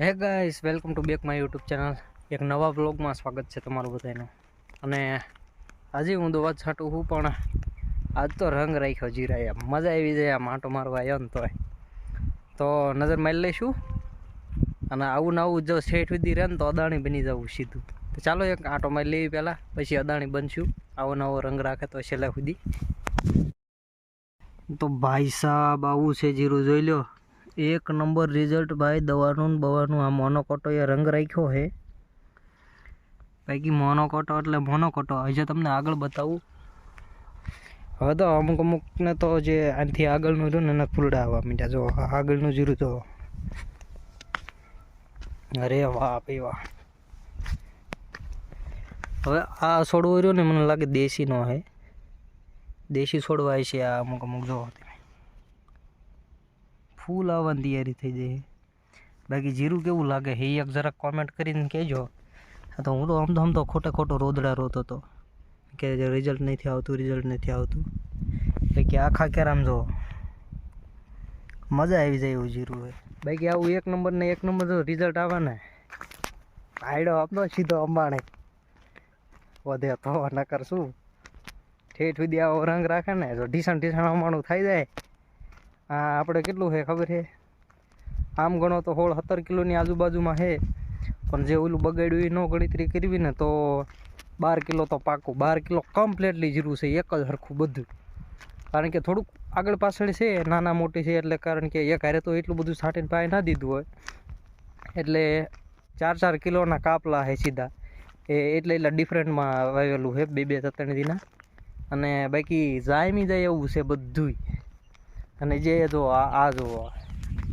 Hey guys welcome to back my YouTube channel એક નવા બ્લોગમાં સ્વાગત છે તમારું બધાનું. અને આજે હું દવા છાંટું છું, પણ આજ તો રંગ રાખ્યો જીરાએ. મજા આવી જાય આમ આંટો મારવા આવ્યો ને તોય. તો નજર મારી લઈશું. અને આવું નવું જો શેઠ સુધી રહે ને તો અદાણી બની જવું સીધું. તો ચાલો એક આંટો મારી લેવી પહેલાં, પછી અદાણી બનશું. આવો નવો રંગ રાખે તો છેલ્લા સુધી. તો ભાઈ સાહેબ આવું છે, જીરું જોઈ લો એક નંબર રિઝલ્ટ ભાઈ દવાનું બવાનું. આ મોનોકોટો એ રંગ રાખ્યો છે બાકી મોનોકોટો એટલે મોનોકોટો. હજે તમને આગળ બતાવું. હવે તો અમુક અમુકને તો જે આનાથી આગળનું રહ્યું ને એના ફૂલડા આવવા મીઠા જો આગળનું જીરું તો. અરે વાહ, ભાઈ વાહ. હવે આ છોડવો રહ્યો ને મને લાગે દેશીનો છે દેશી છોડવા છે આ અમુક અમુક, જો. ફૂલ આવવાની તૈયારી થઈ જાય. બાકી જીરું કેવું લાગે એ એક જરાક કોમેન્ટ કરીને કહેજો. તો હું તો આમ તો આમ તો ખોટે ખોટો રોદડા રોતો હતો કે રિઝલ્ટ નથી આવતું રિઝલ્ટ નથી આવતું. બાકી આખા કેરામ જો મજા આવી જાય એવું જીરું હોય. બાકી આવું એક નંબર ને એક નંબર તો રિઝલ્ટ આવે ને આયડો આપનો સીધો અંબાણે. વધે તો નકર શું? ઠેઠ સુધી આવો રંગ રાખે ને, જો ઢીસણ ઢીસણ અમાણું થઈ જાય. આ આપણે કેટલું છે ખબર છે? આમ ગણો તો હોળ સત્તર કિલોની આજુબાજુમાં છે. પણ જે ઓલું બગાડ્યું એ ન ગણતરી કરવી ને તો બાર કિલો તો પાકું. બાર કિલો કમ્પ્લેટલી જીરું છે, એક જ સરખું બધું. કારણ કે થોડુંક આગળ પાછળ છે, નાના મોટી છે, એટલે કારણ કે એક હારે તો એટલું બધું છાંટીને પાય ના દીધું હોય. એટલે ચાર ચાર કિલોના કાપલા છે સીધા. એ એટલે એટલે ડિફરન્ટમાં વાવેલું છે, બે બે ત્રણ દીના અને બાકી જાયમી જાય એવું છે બધુંય. અને જે જો આ આ જો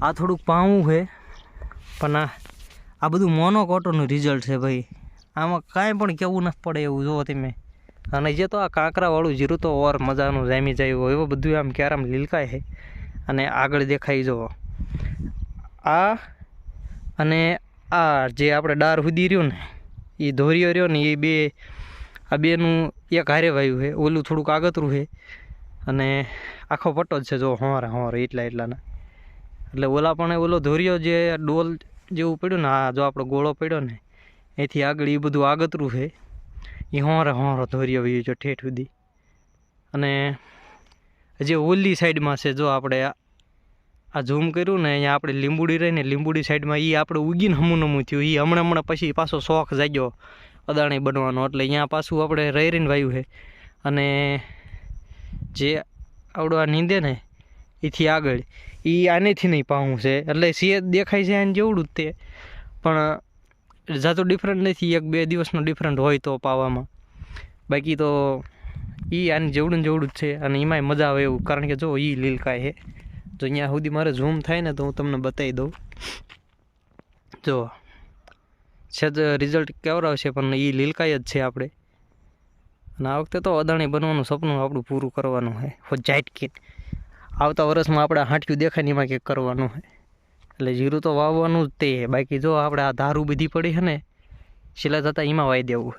આ થોડુંક પાવું છે, પણ આ આ બધું મોનોકોટોનું રિઝલ્ટ છે ભાઈ. આમાં કાંઈ પણ કેવું નથી પડે એવું જુઓ તમે. અને જે તો આ કાંકરાવાળું જીરું તો ઓર મજાનું જામી જાય એવું બધું આમ ક્યારામ લીલકાય છે. અને આગળ દેખાઈ જુઓ આ અને આ જે આપણે ડાર સુધી રહ્યો ને એ ધોરીઓ રહ્યો ને એ બે, આ બેનું એક હારે વાયું છે, ઓલું થોડુંક આગતરું છે. અને આખો પટ્ટો જ છે જો હોરે હોરે એટલા એટલાના એટલે ઓલા પણ ઓલો ધોરિયો જે ડોલ જેવું પડ્યું ને, આ જો આપણો ગોળો પડ્યો ને, એથી આગળ એ બધું આગતરું છે. એ હોરે હોરો ધોરિયો વયું છે ઠેઠ સુધી. અને જે ઓલી સાઈડમાં છે, જો આપણે આ- આ ઝૂમ કર્યું ને, અહીંયા આપણે લીંબુડી રહીને લીંબુડી સાઈડમાં એ આપણે ઉગીને હમું નમું થયું. એ હમણાં હમણાં પછી પાછો શોખ જાગ્યો અદાણી બનવાનો. એટલે અહીંયા પાછું આપણે રહી રહીને વાયું છે. અને જે આવડો આ નીંદે ને એથી આગળ. એ આનેથી નહીં પાવું છે. એટલે સીએ દેખાય છે આને જેવડું જ તે. પણ, જાતો ડિફરન્ટ નથી. એક બે દિવસનો ડિફરન્ટ હોય તો પાવામાં. બાકી તો એ આને જેવડું જેવડું જ છે. અને એમાંય મજા આવે એવું. કારણ કે જો એ લીલકાય છે તો અહીંયા સુધી મારે ઝૂમ થાય ને, તો હું તમને બતાવી દઉં. જો છે રિઝલ્ટ કેવડાવશે? પણ એ લીલકાય જ છે આપણે. અને આ વખતે તો અદાણી બનવાનું સપનું આપણું પૂરું કરવાનું છે જાઇટ કીટ આવતા વર્ષમાં આપણે હાંટ્યું દેખાય ને એમાં કંઈક કરવાનું છે એટલે જીરું તો વાવવાનું જ તે બાકી જો આપણે આ ધારું બધી પડી છે ને, છેલ્લા થતાં એમાં વાવી દેવું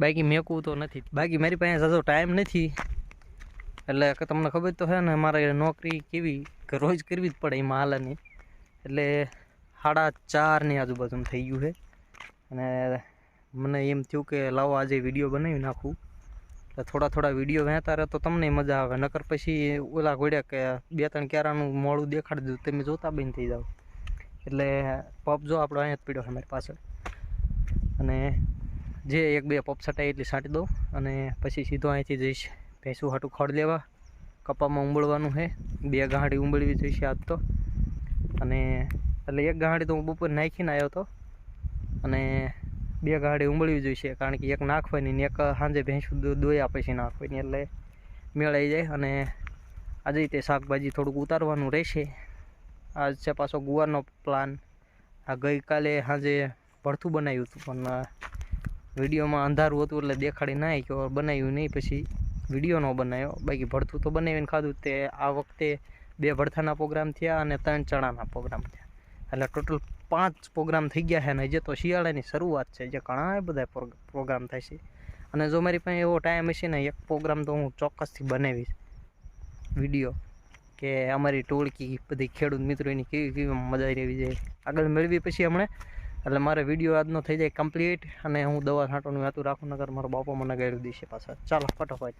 બાકી મેકવું તો નથી. બાકી મારી પાસે ઝાઝો ટાઈમ નથી. એટલે તમને ખબર તો છે ને મારે નોકરી કેવી કે રોજ કરવી જ પડે એમાં હાલની. એટલે સાડા ચારની આજુબાજુમાં થઈ ગયું છે અને મને એમ થયું કે લાવો આજે વીડિયો બનાવી નાખું. એટલે થોડા થોડા વીડિયો વહેતા રહે તો તમને મજા આવે. નકર પછી ઓલા ઘોડ્યા કે બે ત્રણ ક્યારાનું મોડું દેખાડી દીધું તમે જોતા બંધ થઈ જાઓ. એટલે પપ જો આપણો અહીંયા જ પીડ્યો છે મારી પાસે અને જે એક બે પપ છટાય એટલી છાંટી દઉં અને પછી સીધો અહીંથી જઈશ. ભેંસું હાટું ખડ લેવા. કપામાં ઉંબળવાનું છે. બે ગાંડી ઉંબળવી જોઈશે આજ તો. અને એટલે એક ગાંડી તો હું બપોર નાખીને આવ્યો હતો. અને બે ગાડી ઉંબળવી જોઈશે કારણ કે એક નાખવાની ને એક સાંજે ભેંસું દોયા પછી નાખવાની એટલે મેળાઈ જાય અને આજે તે શાકભાજી થોડુંક ઉતારવાનું રહેશે. આજ છે પાછો ગુવારનો પ્લાન આ ગઈકાલે સાંજે ભરથું બનાવ્યું હતું, પણ વિડીયોમાં અંધારું હતું એટલે દેખાડી ના કે બનાવ્યું નહીં. પછી વીડિયો ન બનાવ્યો. બાકી ભરથું તો બનાવીને ખાધું તે આ વખતે બે ભરથાના પ્રોગ્રામ થયા અને ત્રણ ચણાના પ્રોગ્રામ થયા. એટલે ટોટલ પાંચ પ્રોગ્રામ થઈ ગયા છે અને હજી તો શિયાળાની શરૂઆત છે. જે ઘણા બધા પ્રોગ્રામ થાય છે. અને જો મારી પાસે એવો ટાઈમ હશે ને, એક પ્રોગ્રામ તો હું ચોક્કસથી બનાવીશ. વીડિયો કે અમારી ટોળકી, બધી ખેડૂત મિત્રો એની કેવી કેવી મજા રહેવી જાય. આગળ મેળવી પછી હમણે, એટલે મારે વીડિયો આજનો થઈ જાય કમ્પ્લીટ અને હું દવા છાંટવાનું વાતું રાખું નગર મારો બાપો મને ગાડી દેશે પાછા. ચાલો, ફટોફટ.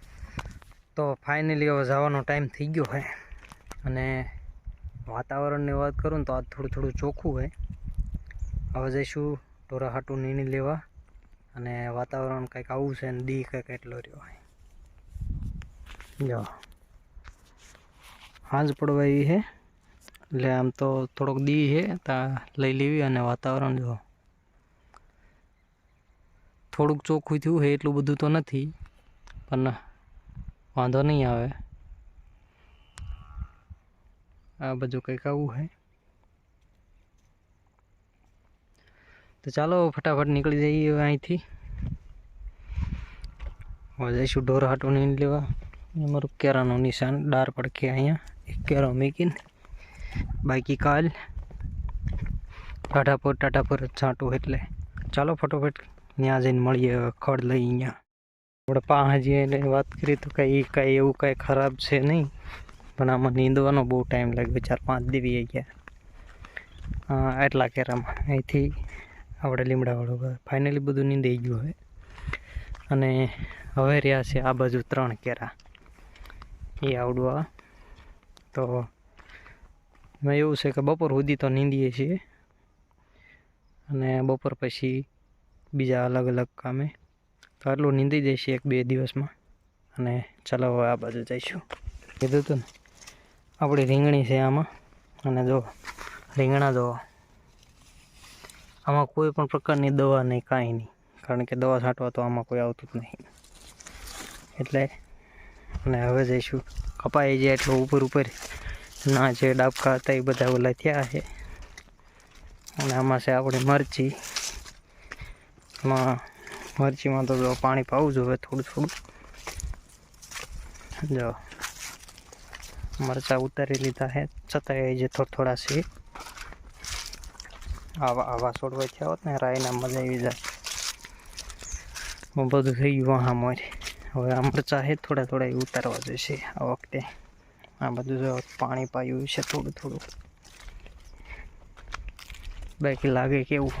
તો ફાઇનલી હવે જવાનો ટાઈમ થઈ ગયો હોય અને વાતાવરણની વાત કરું ને તો આજ થોડું થોડું ચોખ્ખું હોય હવે જઈશું ઢોરા હાટું નીણી લેવા. અને વાતાવરણ કંઈક આવું છે ને દી કંઈક એટલો રહ્યો હોય જો. હાજ પડવાઈ છે. એટલે આમ તો થોડોક દી છે ત્યાં લઈ લેવી અને વાતાવરણ જો. થોડુંક ચોખ્ખું થયું છે, એટલું બધું તો નથી, પણ વાંધો નહીં આવે. આ બધું કંઈક આવું છે. તો ચાલો ફટાફટ નીકળી જઈએ અહીંથી. હવે જઈશું ઢોર હાટું નહીં લેવા. અમારું કેરાનું નિશાન, ડાર પડકે અહીંયા. એક કેરો મૂકીને. બાકી કાલ ટાટાપુર ટાટાપુર છાંટું એટલે. ચાલો ફટોફટ ત્યાં જઈને મળીએ, ખડ લઈ અહીંયા. આપણે પાહાજી એને વાત કરીએ તો કંઈ કાંઈ એવું કાંઈ ખરાબ છે નહીં. પણ આમાં નીંદવાનો બહુ ટાઈમ લાગ્યો, ચાર પાંચ દેવી ગયા. એટલા કેરામાં. અહીંથી આપણે લીમડાવાળું ફાઇનલી બધું નીંદાઈ ગયું હવે. અને હવે રહ્યા છે આ બાજુ ત્રણ કેરા. એ આવડવા. તો એમાં એવું છે કે બપોર સુધી તો નીંદીએ છીએ. અને બપોર પછી બીજા અલગ અલગ કામે. તો આટલું નીંદી જઈશું એક બે દિવસમાં. અને ચાલો હવે આ બાજુ જઈશું. કીધું હતું ને, આપણી રીંગણી છે આમાં. અને જો રીંગણા જો આમાં કોઈ પણ પ્રકારની દવા નહીં, કાંઈ નહીં. કારણ કે દવા છાંટવા તો આમાં કોઈ આવતું જ નહીં. એટલે અને હવે જઈશું કપાઈ જાય એટલો ઉપર ઉપર ના જે ડાબકા હતા એ બધા ઓલા થયા છે. અને આમાં છે આપણી મરચી. એમાં મરચીમાં તો પાણી પાવું જોઈએ થોડું થોડું. જો મરચાં ઉતારી લીધા છે. છતાંય જે થોડા થોડા છે. આવા આવા છોડવા થયા ને, રાયના મજા આવી જાય. બધું થઈ ગયું હા મારે. હવે આ મરચાં છે થોડા થોડા એ ઉતારવા જશે આ વખતે. આ બધું પાણી પાયું છે થોડું થોડું. બાકી લાગે કેવું.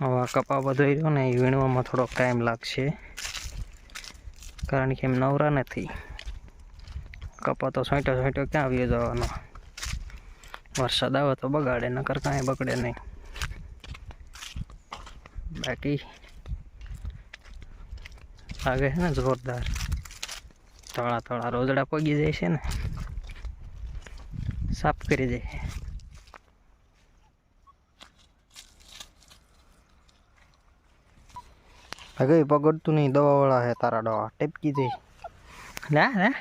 હવે આ કપા બધો રહ્યો ને, એ વીણવામાં થોડોક ટાઈમ લાગશે. કારણ કે એમ નવરા નથી. કપા તો સોંટો સોંટો ક્યાં આવી જવાનો? વરસાદ આવે તો બગાડે નકર કાંઈ બગડે નહીં. બાકી લાગે છે ને જોરદાર. તળા તળા રોજડા પગી જાય છે ને. સાફ કરી જાય ભાઈ પગડતું નહીં દવાવાળા છે તારા દવા. ટેપકી જઈ ના ના.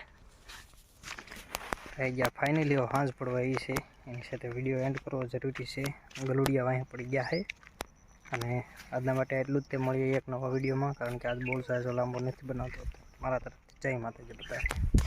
થઈ ગયા ફાઇનલી હાંજ પડવા એ છે. એની સાથે વીડિયો એન્ડ કરવો જરૂરી છે. ગલુડિયા વાંહે પડી ગયા છે. અને આજના માટે એટલું જ તે મળીએ એક નવા વિડીયોમાં કારણ કે આજ બહુ સાહેબ લાંબો નથી બનાવતો. મારા તરફ જય માતાજી બધા